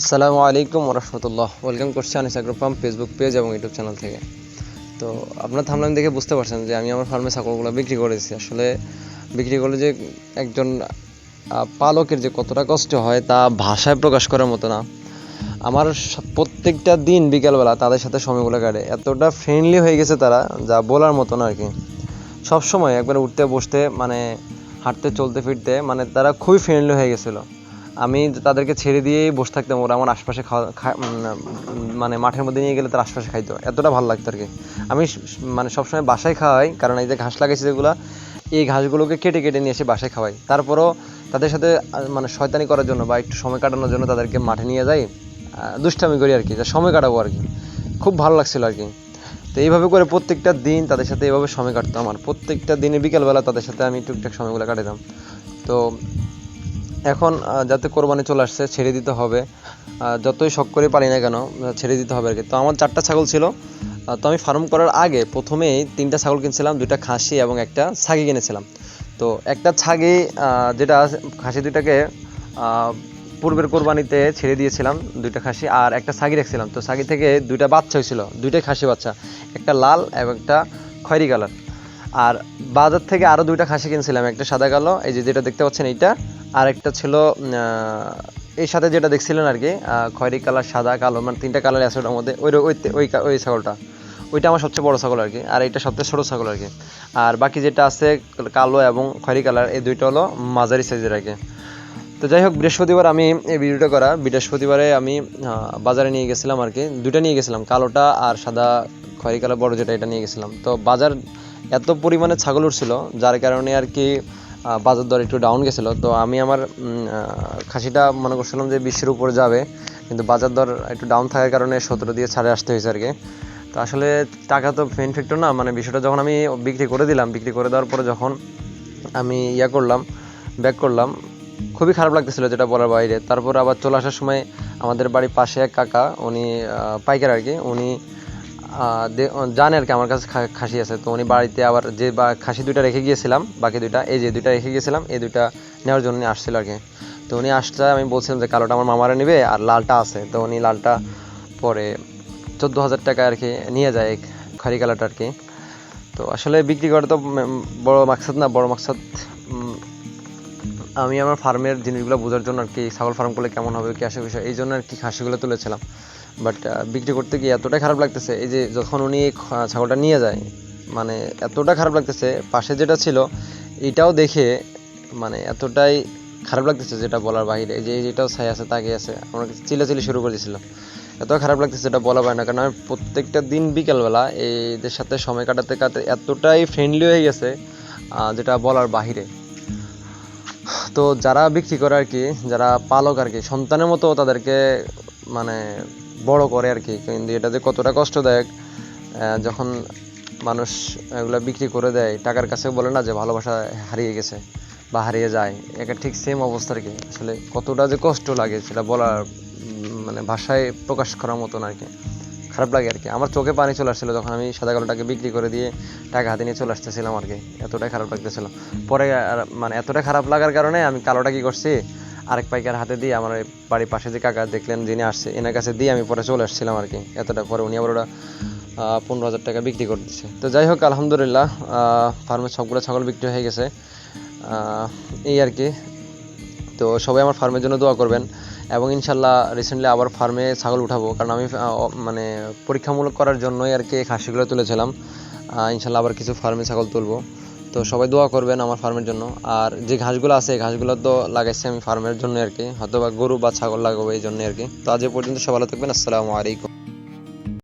আসসালামু আলাইকুম রহমতুল্লাহ। ওয়েলকাম করছি Anis agro farm facebook page এবং ইউটিউব চ্যানেল থেকে। তো আপনার থামলাম দেখে বুঝতে পারছেন যে আমি আমার ফার্মে ছাগলগুলো বিক্রি করেছি। আসলে বিক্রি করলে যে একজন পালকের যে কতটা কষ্ট হয় তা ভাষায় প্রকাশ করার মতো না। আমার প্রত্যেকটা দিন বিকালবেলা তাদের সাথে সময়গুলো কাটে। এতটা ফ্রেন্ডলি হয়ে গেছে তারা, যা বলার মতো না আর কি। সবসময় একবার উঠতে বসতে মানে হাঁটতে, চলতে, ফিরতে মানে তারা খুবই ফ্রেন্ডলি হয়ে গেছিল। আমি তাদেরকে ছেড়ে দিয়েই বসে থাকতাম। ওরা আমার আশপাশে খাওয়া মানে মাঠের মধ্যে নিয়ে গেলে তার আশপাশে খাইতো। এতটা ভালো লাগতো আর কি আমি মানে সবসময় বাসায় খাওয়াই, কারণ এই যে ঘাস লাগাইছি যেগুলো, এই ঘাসগুলোকে কেটে কেটে নিয়ে এসে বাসায় খাওয়াই। তারপরও তাদের সাথে মানে শয়তানি করার জন্য বা একটু সময় কাটানোর জন্য তাদেরকে মাঠে নিয়ে যাই দুষ্টামি করি আর কি সময় কাটাবো আর কি খুব ভালো লাগছিল আর কি তো এইভাবে করে প্রত্যেকটা দিন তাদের সাথে এইভাবে সময় কাটতো আমার প্রত্যেকটা দিনে বিকেলবেলা তাদের সাথে আমি টুকটাক সময়গুলো কাটাতাম তো এখন যাতে কোরবানি চলে আসছে, ছেড়ে দিতে হবে। যতই শখ করে পারি না কেন ছেড়ে দিতে হবে আর কি। তো আমার চারটা ছাগল ছিল। তো আমি ফার্ম করার আগে প্রথমেই তিনটা ছাগল কিনছিলাম, দুইটা খাসি এবং একটা ছাগি কিনেছিলাম। তো একটা ছাগি যেটা খাসি দুইটাকে পূর্বের কোরবানিতে ছেড়ে দিয়েছিলাম, দুইটা খাসি, আর একটা ছাগি রাখছিলাম। তো ছাগি থেকে দুইটা বাচ্চা হয়েছিল, দুইটাই খাসি বাচ্চা। একটা লাল এবং একটা খয়েরি কালার। আর বাজার থেকে আরও দুইটা খাসি কিনছিলাম, একটা সাদা কালো, এই যে যেটা দেখতে পাচ্ছেন এইটা, আর একটা ছিল এই সাথে যেটা দেখছিলেন আর কি খয়েরি কালার, সাদা কালো মানে তিনটা কালার আছে ওটার মধ্যে, ওই ওই ওই ওই ছাগলটা। ওইটা আমার সবচেয়ে বড় ছাগল আর কি, আর এইটা সবচেয়ে ছোট ছাগল আর কি। আর বাকি যেটা আছে, কালো এবং খয়েরি কালার, এই দুইটা হলো মাঝারি সাইজের আর কি। তো যাই হোক, বৃহস্পতিবার আমি এই ভিডিওটা করা, বৃহস্পতিবারে আমি বাজারে নিয়ে গেছিলাম আর কি, দুইটা নিয়ে গেছিলাম, কালোটা আর সাদা খয়েরি কালার বড় যেটা, এটা নিয়ে গেছিলাম। তো বাজার এত পরিমাণে ছাগল উঠছিল, যার কারণে আর কি বাজার দর একটু ডাউন গেছিল। তো আমি আমার খাসিটা মনে করছিলাম যে বিশের উপর যাবে, কিন্তু বাজার দর একটু ডাউন থাকার কারণে সতেরো দিয়ে ছাড়ে আসতে হয়েছে আর কি। তো আসলে টাকা তো মেন ফ্যাক্টর না মানে বিষয়টা যখন আমি বিক্রি করে দিলাম, বিক্রি করে দেওয়ার পরে যখন আমি ইয়া করলাম ব্যাক করলাম, খুবই খারাপ লাগতেছিল যেটা বলার বাইরে। তারপর আবার চলে আসার সময় আমাদের বাড়ির পাশে এক কাকা, উনি পাইকার আর কি, উনি জানে আর কি, আমার কাছে খাসি আছে। তো উনি বাড়িতে আবার যে বা, খাসি দুইটা রেখে গিয়েছিলাম, বাকি দুইটা, এই যে দুইটা রেখে গিয়েছিলাম, এই দুইটা নেওয়ার জন্য আসছিল আর কি। তো উনি আসতে আমি বলছিলাম যে কালোটা আমার মামারা নেবে আর লালটা আছে। তো উনি লালটা পরে চোদ্দ হাজার টাকা আর কি নিয়ে যায় এই খড়ি কালারটা আর কি। তো আসলে বিক্রি করা তো বড় মাকসাদ না, বড় মাকসাদ আমি আমার ফার্মের জিনিসগুলো বোঝার জন্য আর কি, ছাগল ফার্ম করলে কেমন হবে কি আসে বিষয়, এই জন্য আর কি খাসিগুলো তুলেছিলাম। বাট বিক্রি করতে গিয়ে এতটাই খারাপ লাগতেছে, এই যে যখন উনি ছাগলটা নিয়ে যায় মানে এতটা খারাপ লাগতেছে, পাশে যেটা ছিল, এটাও দেখে মানে এতটাই খারাপ লাগতেছে যেটা বলার এই যে যেটাও ছাই আছে তাকে আছে, আমার কাছে চিল্লাচিল্লি শুরু করে দিয়েছিল এত খারাপ লাগতেছে যেটা বলা হয় না, কারণ আমি প্রত্যেকটা দিন বিকেলবেলা এদের সাথে সময় কাটাতে কাটাতে এতটাই ফ্রেন্ডলি হয়ে গেছে যেটা বলার বাহিরে। তো যারা বিক্রি করে আর কি, যারা পালক আর কি, সন্তানের মতো তাদেরকে মানে বড় করে আর কি, কিন্তু এটা যে কতটা কষ্টদায়ক যখন মানুষ এগুলা বিক্রি করে দেয়, টাকার কাছে বলে না যে ভালোবাসা হারিয়ে গেছে বা হারিয়ে যায়, এটা ঠিক সেম অবস্থা আর কি। আসলে কতটা যে কষ্ট লাগে সেটা বলার মানে ভাষায় প্রকাশ করার মতন আর কি, খারাপ লাগে আর কি। আমার চোখে পানি চলে আসছিল যখন আমি সাদা কালোটাকে বিক্রি করে দিয়ে টাকা হাতে নিয়ে চলে আসতেছিলাম আর কি, এতটাই খারাপ লাগতেছিল। পরে মানে এতটা খারাপ লাগার কারণে আমি কালোটা কি করছি আরেক পাইকার হাতে দিয়ে আমার বাড়ির পাশে যে কাকা দেখলেন যিনি আসছে এনার কাছে দিয়ে আমি পরে চলে আসছিলাম আর কি। এতটা পরে উনি আবার আহ, পনেরো হাজার টাকা বিক্রি করে দিচ্ছে তো যাই হোক আলহামদুলিল্লাহ ফার্মের সবগুলো ছাগল বিক্রি হয়ে গেছে। এই আর কি। তো সবাই আমার ফার্মের জন্য দোয়া করবেন এবং ইনশাল্লাহ রিসেন্টলি আবার ফার্মে ছাগল উঠাবো। কারণ আমি মানে পরীক্ষামূলক করার জন্যই আর কি খাসিগুলো তুলেছিলাম। ইনশাল্লাহ আবার কিছু ফার্মে ছাগল তুলবো। তো সবাই দোয়া করবেন আমার ফার্মের জন্য। আর যে ঘাসগুলো আছে, এই ঘাসগুলো তো লাগাইছি আমি ফার্মের জন্য আর কি। হয়তো বা গরু বা ছাগল লাগাবো এই জন্য আর কি। তো আজ পর্যন্ত সবাই ভালো থাকবেন, আসসালামু আলাইকুম।